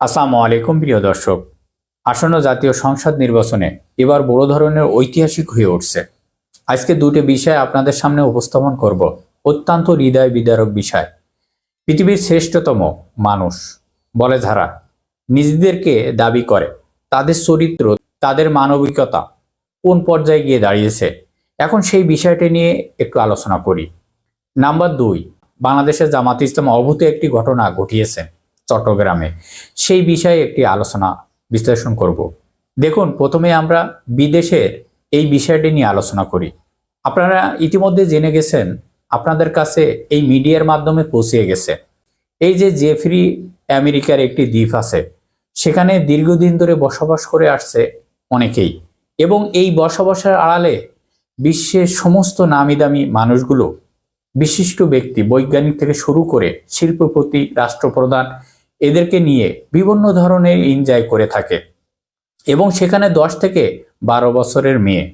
আসসালামু আলাইকুম প্রিয় দর্শক। আসন্ন জাতীয় সংসদ নির্বাচনে এবার বড় ধরনের ঐতিহাসিক হয়ে উঠছে। আজকে দুটি বিষয় আপনাদের সামনে উপস্থাপন করব, অত্যন্ত হৃদয় বিদারক বিষয়। পৃথিবীর শ্রেষ্ঠতম মানুষ, বলে যারা, নিজেদেরকে দাবি করে, তাদের চরিত্র, তাদের মানবিকতা কোন পর্যায়ে গিয়ে দাঁড়িয়েছে, এখন সেই বিষয়টি নিয়ে একটু আলোচনা করি। নাম্বার দুই বাংলাদেশের জামাত ইসলাম অভূত একটি ঘটনা ঘটিয়েছে। চট্টগ্রামে। সেই বিষয়ে একটি আলোচনা বিশ্লেষণ করব। দেখুন, প্রথমে আমরা বিদেশের এই বিষয়টি নিয়ে আলোচনা করি। আপনারা ইতিমধ্যে জেনে গেছেন, আপনাদের কাছে এই মিডিয়ার মাধ্যমে পৌঁছিয়ে গেছে। এই যে জেফ্রি আমেরিকার একটি দ্বীপ আছে, সেখানে দীর্ঘদিন ধরে বসবাস করে আসছে অনেকেই এবং এই বসবাসের আড়ালে বিশ্বের সমস্ত নামি দামি মানুষগুলো, বিশিষ্ট ব্যক্তি, বৈজ্ঞানিক থেকে শুরু করে শিল্পপতি, রাষ্ট্রপ্রধান এদেরকে নিয়ে বিভিন্ন ধরনের এনজয় করে থাকে। এবং সেখানে দশ থেকে বারো বছরের মেয়ে।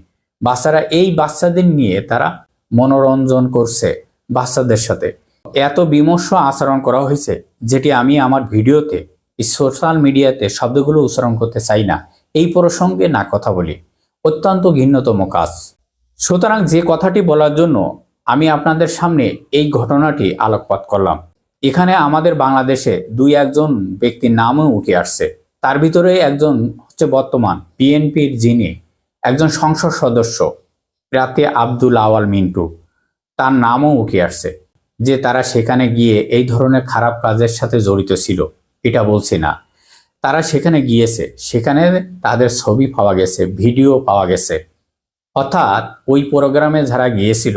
বাচ্চারা এই বাচ্চাদের নিয়ে তারা মনোরঞ্জন করছে বাচ্চাদের সাথে। এত বিমর্ষ আচরণ করা হয়েছে, যেটি আমি আমার ভিডিওতে, সোশ্যাল মিডিয়াতে শব্দগুলো উচ্চারণ করতে চাই না। এই প্রসঙ্গে না কথা বলি। অত্যন্ত ঘৃণ্যতম কাজ। সুতরাং যে কথাটি বলার জন্য আমি আপনাদের সামনে এই ঘটনাটি আলোকপাত করলাম। এখানে আমাদের বাংলাদেশে দুই একজন ব্যক্তির নামও উঠে আসছে। তার ভিতরে একজন হচ্ছে বর্তমান বিএনপির যিনি একজন সংসদ সদস্য, প্রার্থী আব্দুল আওয়াল মিন্টু। তার নামও উঠে আসছে যে তারা সেখানে গিয়ে এই ধরনের খারাপ কাজের সাথে জড়িত ছিল, এটা বলছি না। তারা সেখানে গিয়েছে, সেখানে তাদের ছবি পাওয়া গেছে, ভিডিও পাওয়া গেছে। অর্থাৎ ওই প্রোগ্রামে যারা গিয়েছিল,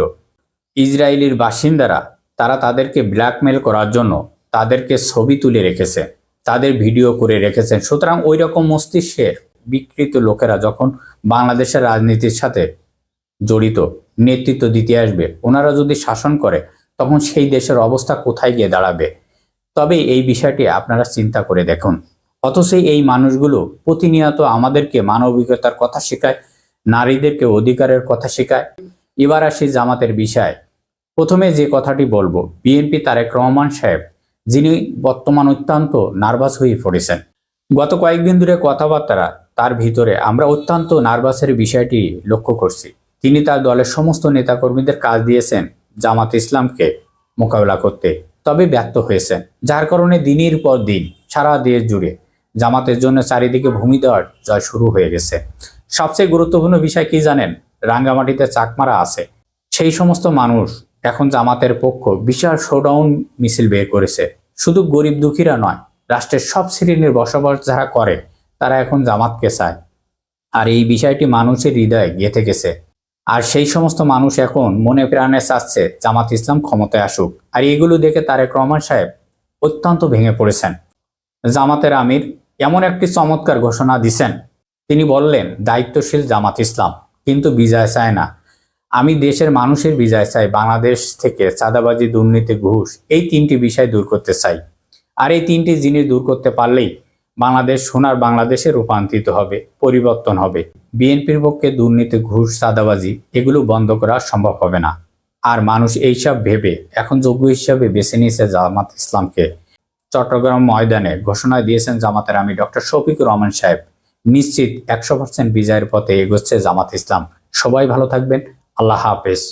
ইসরায়েলির বাসিন্দারা তারা তাদেরকে ব্ল্যাকমেল করার জন্য তাদেরকে ছবি তুলে রেখেছে, তাদের ভিডিও করে রেখেছেন সুতরাং ওই রকম মস্তিষ্কের বিকৃত লোকেরা যখন বাংলাদেশের রাজনীতির সাথে জড়িত, নেতৃত্ব দিতে আসবে, ওনারা যদি শাসন করে, তখন সেই দেশের অবস্থা কোথায় গিয়ে দাঁড়াবে? তবে এই বিষয়টি আপনারা চিন্তা করে দেখুন। অথচ এই মানুষগুলো প্রতিনিয়ত আমাদেরকে মানবিকতার কথা শেখায়, নারীদেরকে অধিকারের কথা শেখায়। এবার আসি জামাতের বিষয়। প্রথমে যে কথাটি বলব বিএনপি তারেক রহমান সাহেব, যিনি বর্তমান অত্যন্ত নার্ভাস হয়ে পড়েছেন। গত কয়েকদিন ধরে কথাবার্তা তার ভিতরে আমরা অত্যন্ত নার্ভাসের বিষয়টি লক্ষ্য করছি। তিনি তার দলের সমস্ত নেতাকর্মীদের কাজ দিয়েছেন, জামাত ইসলামকে মোকাবেলা করতে, তবে ব্যর্থ হয়েছেন। যার কারণে দিনের পর দিন সারা দেশ জুড়ে জামাতের জন্য চারিদিকে ভূমি দেওয়ার জয় শুরু হয়ে গেছে। সবচেয়ে গুরুত্বপূর্ণ বিষয় কি জানেন? রাঙ্গামাটিতে চাকমারা আছে। সেই সমস্ত মানুষ এখন জামাতের পক্ষ বিশাল শোডাউন মিছিল বের করেছে। শুধু গরিব দুঃখীরা নয়, রাষ্ট্রের সব শ্রেণির বসবাস যারা করে, তারা এখন জামাতকে চায়। আর এই বিষয়টি মানুষের হৃদয়ে গেঁথে গেছে আর সেই সমস্ত মানুষ এখন মনে প্রাণে চাচ্ছে জামাত ইসলাম ক্ষমতায় আসুক। আর এগুলো দেখে তারেক রহমান সাহেব অত্যন্ত ভেঙে পড়েছেন। জামাতের আমির এমন একটি চমৎকার ঘোষণা দিছেন তিনি বললেন, দায়িত্বশীল জামাত ইসলাম, কিন্তু বিজয় চায় না। আমি দেশের মানুষের বিজয় চাই, বাংলাদেশ থেকে চাঁদাবাজি, দুর্নীতি, ঘুষ, এই তিনটি বিষয় দূর করতে চাই। আর এই তিনটি জিনিস দূর করতে পারলেই বাংলাদেশ সোনার বাংলাদেশে রূপান্তরিত হবে, পরিবর্তন হবে। বিএনপির পক্ষে দুর্নীতি, ঘুষ, চাঁদাবাজি, এগুলো বন্ধ করা সম্ভব হবে না। আর মানুষ এইসব ভেবে, এখন যোগ্য হিসাবে বেছে নিয়েছে জামাত ইসলামকে। চট্টগ্রাম ময়দানে ঘোষণা দিয়েছেন জামাতের আমি ডক্টর শফিকুর রহমান সাহেব। নিশ্চিত একশো পার্সেন্ট বিজয়ের পথে এগোচ্ছে জামাত ইসলাম। সবাই ভালো থাকবেন। আল্লাহ হাফেজ।